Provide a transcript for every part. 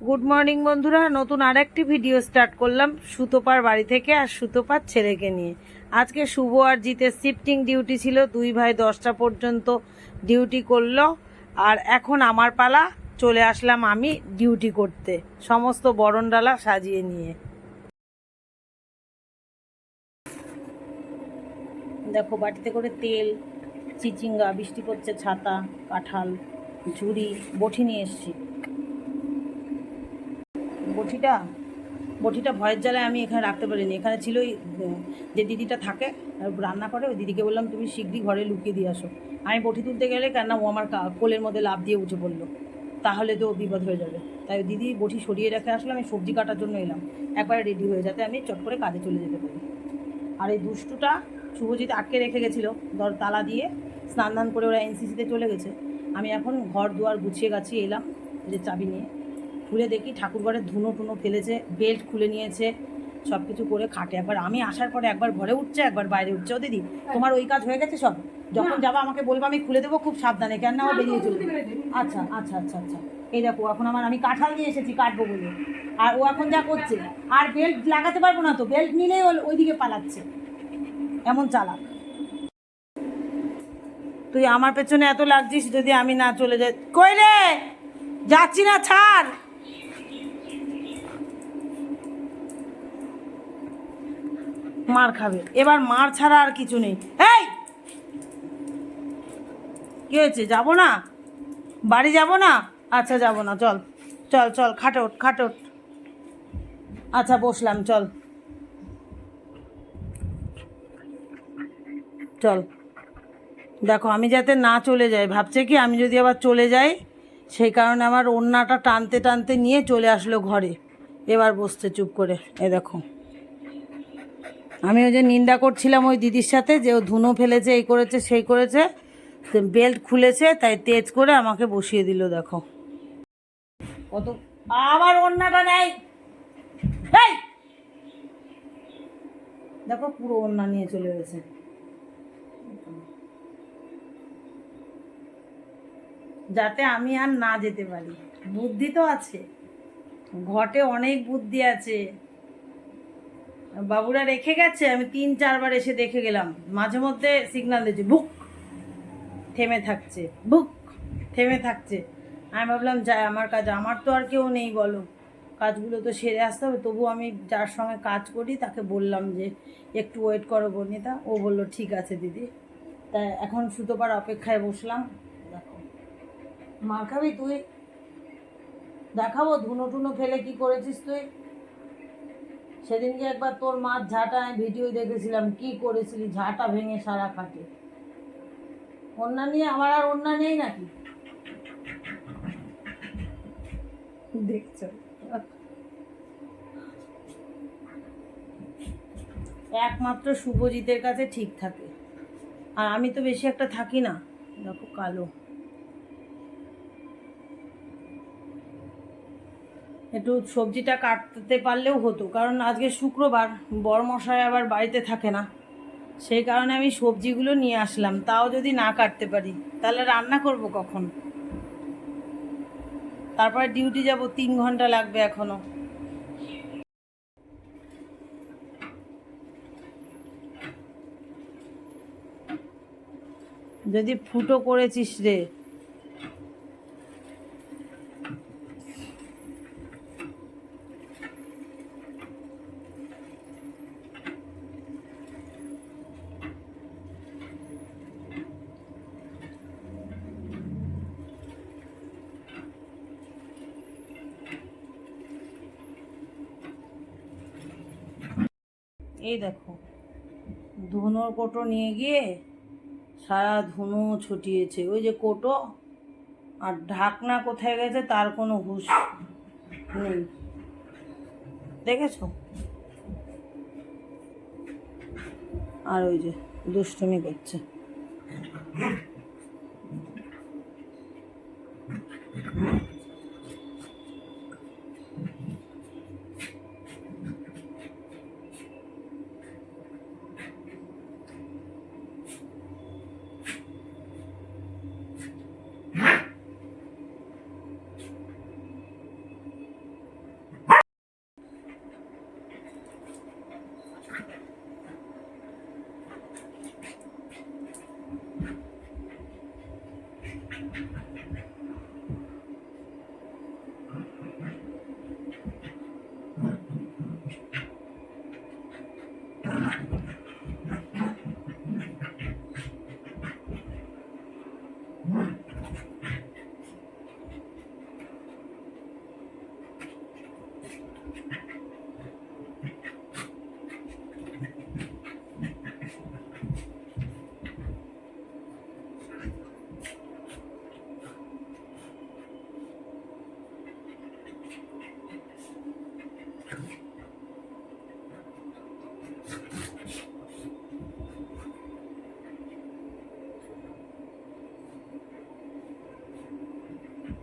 Good morning বন্ধুরা। নতুন আরেকটি ভিডিও স্টার্ট করলাম। সুতোপার বাড়ি থেকে আর সুতোপার ছেলেকে নিয়ে। আজকে শুভ আর জিতের শিফটিং ডিউটি ছিল। দুই ভাই দশটা পর্যন্ত ডিউটি করল। আর এখন আমার পালা চলে আসলাম আমি ডিউটি করতে। সমস্ত বরণডালা সাজিয়ে নিয়ে। দেখো, বাটিতে করে তেল, চিচিঙ্গা, বৃষ্টি পড়ছে, ছাতা, কাঁঠাল, ঝুড়ি, বটি নিয়ে এসছি। বটিটা বটিটা ভয়ের জ্বালায় আমি এখানে রাখতে পারিনি। এখানে ছিল যে দিদিটা থাকে রান্না করে, ওই দিদিকে বললাম, তুমি শীঘ্রই ঘরে লুকিয়ে দিয়ে আসো। আমি বটি তুলতে গেলে কেন ও আমার কোলের মধ্যে লাভ দিয়ে উঠে পড়ল। তাহলে তো বিপদ হয়ে যাবে। তাই দিদি বটি সরিয়ে রেখে আসলে, আমি সবজি কাটার জন্য এলাম। একবারে রেডি হয়ে যাতে আমি চট করে কাজে চলে যেতে পারি। আর এই দুষ্টুটা শুভজিৎ আটকে রেখে গেছিল, ধর তালা দিয়ে স্নান করে ওরা এনসিসিতে চলে গেছে। আমি এখন ঘর দুয়ার গুছিয়ে গাছিয়ে এলাম যে চাবি নিয়ে। খুলে দেখি ঠাকুরঘরের ধুনো টুনো ফেলেছে, বেল্ট খুলে নিয়েছে, সব কিছু করে খাটে। একবার আমি আসার পরে একবার ঘরে উঠছে, একবার বাইরে উঠছে। ও দিদি, তোমার ওই কাজ হয়ে গেছে সব? যখন যাবা আমাকে বলব, আমি খুলে দেবো, খুব সাবধানে কেন না বেরিয়ে চলবে আচ্ছা আচ্ছা আচ্ছা আচ্ছা। এই দেখো, এখন আমার, আমি কাঁঠাল নিয়ে এসেছি কাটবো বলে। আর ও এখন যা করছে, আর বেল্ট লাগাতে পারব না তো, বেল্ট নিলেই ও ওইদিকে পালাচ্ছে। এমন চালাক। তুই আমার পেছনে এত লাগছিস যদি আমি না চলে যাই। কই রে? যাচ্ছি না, ছাড়! মার খাবে। এবার মার ছাড়া আর কিছু নেই। এই কি হয়েছে? যাব না? বাড়ি যাব না? আচ্ছা যাব না। চল চল চল খাটোট খাটোট আচ্ছা বসলাম, চল। চল। দেখো, আমি যাতে না চলে যাই, ভাবছে কি, আমি যদি আবার চলে যাই, সেই কারণে আমার ওড়নাটা টানতে টানতে নিয়ে চলে আসলো ঘরে। এবার বসছে চুপ করে। এ দেখো। আমি ওই যে নিন্দা করছিলাম ওই দিদির সাথে যে ও ধুনো ফেলেছে, এই করেছে, সেই করেছে। বেল্ট খুলেছে, তাই তেজ করে আমাকে বসিয়ে দিল, দেখো। কত আবার ওড়নাটা নেই! দেখো পুরো ওড়না নিয়ে চলে গেছে। যাতে আমি আর না যেতে পারি। বুদ্ধি তো আছে। ঘটে অনেক বুদ্ধি আছে। বাবুরা রেখে গেছে, আমি তিন, চারবার এসে দেখে গেলাম। মাঝে মধ্যে সিগনাল দিচ্ছে বুক থেমে থাকছে বুক থেমে থাকছে। আমি ভাবলাম যাই আমার কাজ, আমার তো আর কেউ নেই, বলো। কাজগুলো তো সেরে আসতে হবে। তবু আমি যার সঙ্গে কাজ করি, তাকে বললাম যে, একটু ওয়েট করো বর্ণিতা। ও বলল, ঠিক আছে দিদি। তাই এখন সুতোপার অপেক্ষায় বসলাম। দেখো। মার খাবি তুই দেখাবো? ধুনো টুনো ফেলে কি করেছিস তুই? সেদিনকে একবার তোর মাছ ঝাঁটা আমি ভিডিও দেখেছিলাম কি করেছিলি? ঝাঁটা ভেঙে সারা খাটে। অন্যা নিয়ে আমার আর অন্যা নেই নাকি? দেখছ? একমাত্র শুভজিতের কাছে ঠিক থাকে। আর আমি তো বেশি একটা থাকি না। দেখো কালো। একটু সবজিটা কাটতে পারলেও হতো। কারণ আজকে শুক্রবার বড় মশাই আবার বাড়িতে থাকে না। সেই কারণে আমি সবজিগুলো নিয়ে আসলাম। তাও যদি না কাটতে পারি, তাহলে রান্না করব কখন? তারপরে ডিউটি যাব, তিন ঘণ্টা লাগবে এখনও। যদি ফুটো করেছিস রে। এই দেখো। ধুনোর কোটো নিয়ে গিয়ে সারা ধুনো ছুটিয়েছে। ওই যে কোটো আর ঢাকনা কোথায় গেছে তার কোনো হুশ নেই। দেখেছ? আর ওই যে দুষ্টুমি করছে।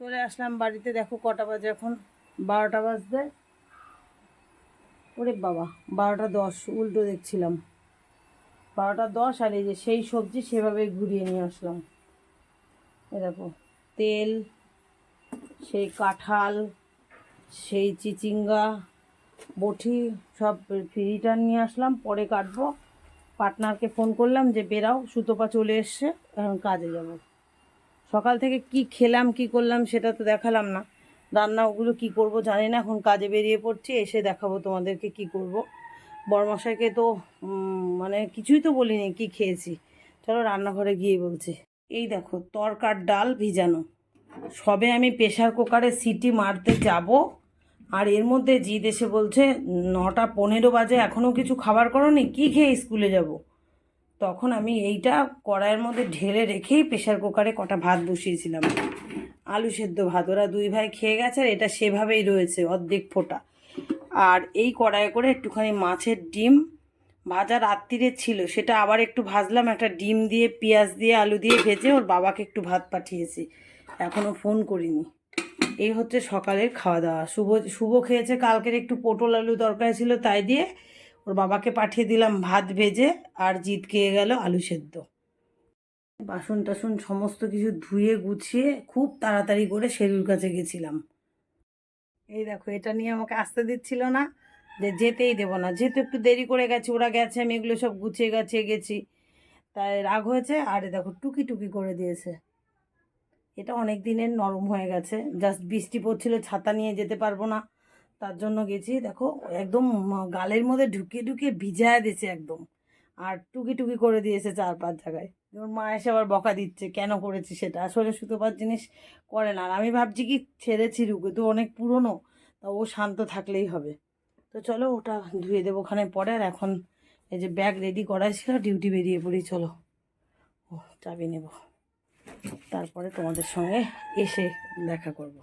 চলে আসলাম বাড়িতে। দেখো কটা বাজে এখন? বারোটা বাজতে ওরে বাবা, বারোটা দশ, উল্টো দেখছিলাম। বারোটা দশ আর এই যে সেই সবজি সেভাবে ঘুরিয়ে নিয়ে আসলাম। এ দেখো, তেল, সেই কাঁঠাল, সেই চিচিঙ্গা, বটি, সব রিটার্ন নিয়ে আসলাম। পরে কাটবো। পার্টনারকে ফোন করলাম যে, বেরাও, সুতোপা চলে এসছে, এখন কাজে যাব। সকাল থেকে কি খেলাম, কি করলাম সেটা তো দেখালাম না। রান্না ওগুলো কী করব জানি না, এখন কাজে বেরিয়ে পড়ছি, এসে দেখাবো তোমাদেরকে কি করব। বরমশাইকে তো মানে কিছুই তো বলিনি কি খেয়েছি। চলো রান্নাঘরে গিয়ে বলছি। এই দেখো, তরকার ডাল ভিজানো। সবে আমি প্রেশার কুকারে সিটি মারতে যাব, আর এর মধ্যে জিদ এসে বলছে, নটা পনেরো বাজে এখনও কিছু খাবার করনি? কি খেয়ে স্কুলে যাব? তখন আমি এইটা কড়াইয়ের মধ্যে ঢেলে রেখেই প্রেশার কুকারে কটা ভাত বসিয়েছিলাম। আলু সেদ্ধ ভাত, ওরা দুই ভাই খেয়ে গেছে আর এটা সেভাবেই রয়েছে অর্ধেক ফোটা। আর এই কড়াইয়ে করে একটুখানি মাছের ডিম ভাজা রাত্রিরে ছিল, সেটা আবার একটু ভাজলাম, একটা ডিম দিয়ে, পেঁয়াজ দিয়ে, আলু দিয়ে ভেজে ওর বাবাকে একটু ভাত পাঠিয়েছি। এখনও ফোন করিনি। এই হচ্ছে সকালের খাওয়া দাওয়া। শুভ শুভ খেয়েছে, কালকের একটু পটল আলু দরকার ছিল তাই দিয়ে ওর বাবাকে পাঠিয়ে দিলাম ভাত ভেজে আর জিত খেয়ে গেল আলু সেদ্ধ। বাসন টাসন সমস্ত কিছু ধুয়ে গুছিয়ে খুব তাড়াতাড়ি করে শেরুর কাছে গেছিলাম। এই দেখো, এটা নিয়ে আমাকে আসতে দিচ্ছিল না, যে যেতেই দেবো না। যেহেতু একটু দেরি করে গেছে, ওরা গেছে, আমি এগুলো সব গুছিয়ে গাছিয়ে গেছি। তাই রাগ হয়েছে, আর দেখো, টুকি টুকি করে দিয়েছে। এটা অনেক দিনের নরম হয়ে গেছে জাস্ট বৃষ্টি পড়ছিল, ছাতা নিয়ে যেতে পারব না। তার জন্য গেছি, দেখো, একদম গালের মধ্যে ঢুকিয়ে ঢুকিয়ে ভিজায় দিয়েছে একদম। আর টুকি টুকি করে দিয়েছে চার পাঁচ জায়গায়। ওর মা এসে আবার বকা দিচ্ছে, কেন করেছি সেটা? আসলে সুতোপাত জিনিস করে না। আর আমি ভাবছি কি, ছেড়েছি রুকে, তো অনেক পুরনো, তা ও শান্ত থাকলেই হবে। তো চলো, ওটা ধুয়ে দেবো ওখানে পরে। আর এখন এই যে ব্যাগ রেডি করাই ছিল ডিউটি বেরিয়ে পড়ি, চলো। ও, চাবি নেব। তারপরে তোমাদের সঙ্গে এসে দেখা করব।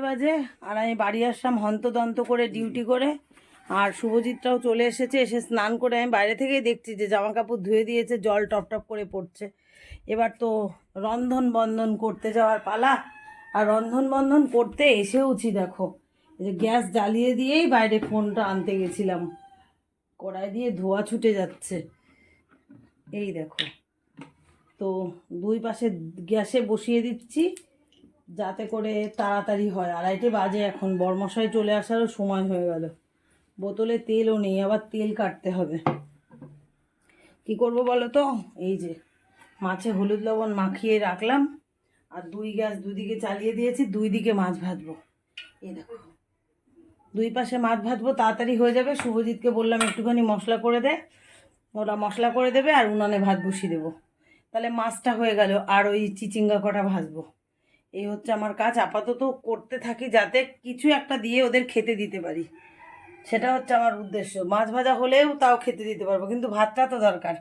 বাজে আর আমি বাড়ি আসলাম হন্তদন্ত করে ডিউটি করে। আর শুভজিৎটাও চলে এসেছে, এসে স্নান করে আমি বাইরে থেকেই দেখছি যে জামা কাপড় ধুয়ে দিয়েছে, জল টপ টপ করে পড়ছে। এবার তো রন্ধন বন্ধন করতে যাওয়ার পালা। আর রন্ধন বন্ধন করতে এসেওছি দেখো। যে গ্যাস জ্বালিয়ে দিয়েই বাইরে ফোনটা আনতে গেছিলাম। কড়াই দিয়ে ধোয়া ছুটে যাচ্ছে। এই দেখো। তো দুই পাশে গ্যাসে বসিয়ে দিচ্ছি। যাতে করে তাড়াতাড়ি হয়। আড়াইটে বাজে এখন। বরমশাই চলে আসারও সময় হয়ে গেল। বোতলে তেলও নেই, আবার তেল কাটতে হবে। কি করব বলো তো? এই যে, মাছে হলুদ লবণ মাখিয়ে রাখলাম, আর দুই গ্যাস দুদিকে চালিয়ে দিয়েছি দুই দিকে মাছ ভাজবো। এই দেখো। দুই পাশে মাছ ভাজবো, তাড়াতাড়ি হয়ে যাবে। শুভজিৎকে বললাম, একটুখানি মশলা করে দে। ওরা মশলা করে দেবে আর উনানে ভাত বসিয়ে দেবো। তাহলে মাছটা হয়ে গেল, আর ওই চিচিঙ্গা কটা ভাজবো। এই হচ্ছে আমার কাজ। আপাতত করতে থাকি যাতে কিছু একটা দিয়ে ওদের খেতে দিতে পারি। সেটা হচ্ছে আমার উদ্দেশ্য। মাছ ভাজা হলেও তাও খেতে দিতে পারব, কিন্তু ভাতটা তো দরকার।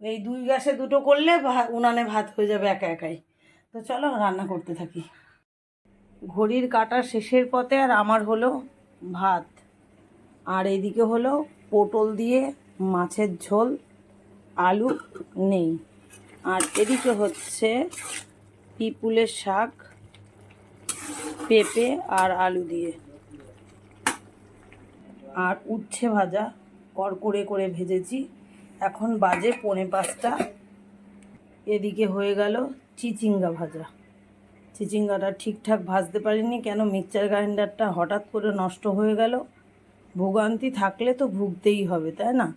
এই দুই গ্যাসে দুটো করলে উনানে ভাত হয়ে যাবে একা একাই। তো চলো, রান্না করতে থাকি। ঘড়ির কাটা শেষের পথে আর আমার হলো ভাত। আর এইদিকে হলো পটল দিয়ে মাছের ঝোল, আলু নেই। আর এদিকে হচ্ছে পিপুলের শাক। পেঁপে আর আলু দিয়ে। আর উচ্ছে ভাজা করকরে করে ভেজেছি। এখন বাজে পৌনে পাঁচটা। এদিকে হয়ে গেল চিচিঙ্গা ভাজা। চিচিঙ্গাটা ঠিকঠাক ভাজতে পারিনি কেন মিক্সচার গ্রাইন্ডারটা হঠাৎ করে নষ্ট হয়ে গেল। ভোগান্তি থাকলে তো ভুগতেই হবে, তাই না?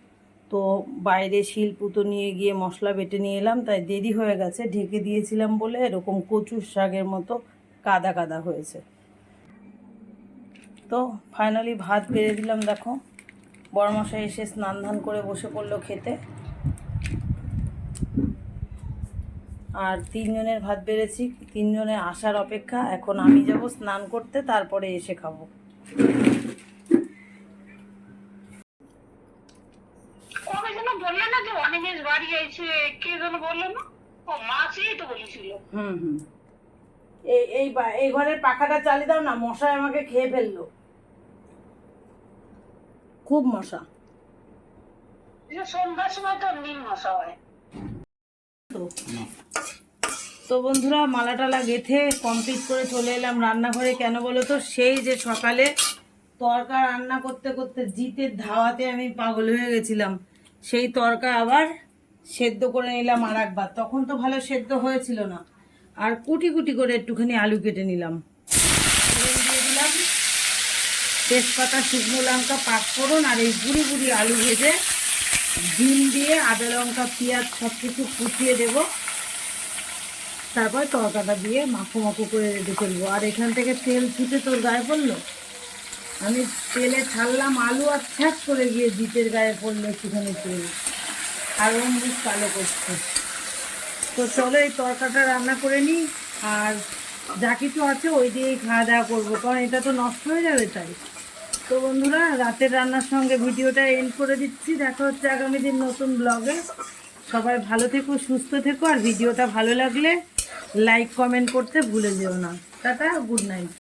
তো বাইরে শিলপুতো নিয়ে গিয়ে মশলা বেটে নিয়ে এলাম, তাই দেরি হয়ে গেছে। ঢেকে দিয়েছিলাম বলে এরকম কচুর শাকের মতো কাদা কাদা হয়েছে। তো ফাইনালি ভাত বেড়ে দিলাম দেখো। বড়মশাই এসে স্নান ধান করে বসে পড়ল খেতে। আর তিনজনের ভাত বেড়েছি তিনজনের আসার অপেক্ষা। এখন আমি যাব স্নান করতে তারপরে এসে খাব। ওকে যেন বললে না যে অনিমেষ বাড়ি আছে কে যেন বলল না? ও মাছই তো বলেছিল। হুম হুম। এই এই এই ঘরের পাখাটা চালিয়ে দাও না মশাই আমাকে খেয়ে ফেলল। খুব মশা। যে সন্ধ্যার সময় তো মশা হয়। তো তো বন্ধুরা মালা টালা গেথে কমপ্লিট করে চলে এলাম রান্নাঘরে। কেন বলো তো সেই যে সকালে তরকা রান্না করতে করতে জিতের ধাওয়াতে আমি পাগল হয়ে গেছিলাম। সেই তরকা আবার সেদ্ধ করে নিলাম আর একবার তখন তো ভালো সেদ্ধ হয়েছিল না। আর কুটি কুটি করে একটুখানি আলু কেটে নিলাম। দিয়ে দিলাম। তেজপাতা, শুকনো লঙ্কা পাঁচফোড়ন আর এই গুঁড়ি গুঁড়ি আলু ভেজে ডিম দিয়ে আদা লঙ্কা, পেঁয়াজ সব কিছু কুচিয়ে দেবো। তারপর তরকাটা দিয়ে মাখো মাখো করে রেডি করব। আর এখান থেকে তেল ছুটে তোর গায়ে পড়ল? আমি তেলে ছাড়লাম আলু আর ছ্যাঁক করে গিয়ে জিতের গায়ে পড়ল একটুখানি তেল। আর ও কালো করছে। তো চলো এই তরকাটা রান্না করে নিই। আর যা কিছু আছে ওই দিয়েই খাওয়া দাওয়া করব, কারণ এটা তো নষ্ট হয়ে যাবে তাই। তো বন্ধুরা, রাতের রান্নার সঙ্গে ভিডিওটা এন্ড করে দিচ্ছি। দেখা হচ্ছে আগামী দিন নতুন ব্লগে সবাই ভালো থেকো, সুস্থ থেকো, আর ভিডিওটা ভালো লাগলে লাইক কমেন্ট করতে ভুলে যেও না। Tata good night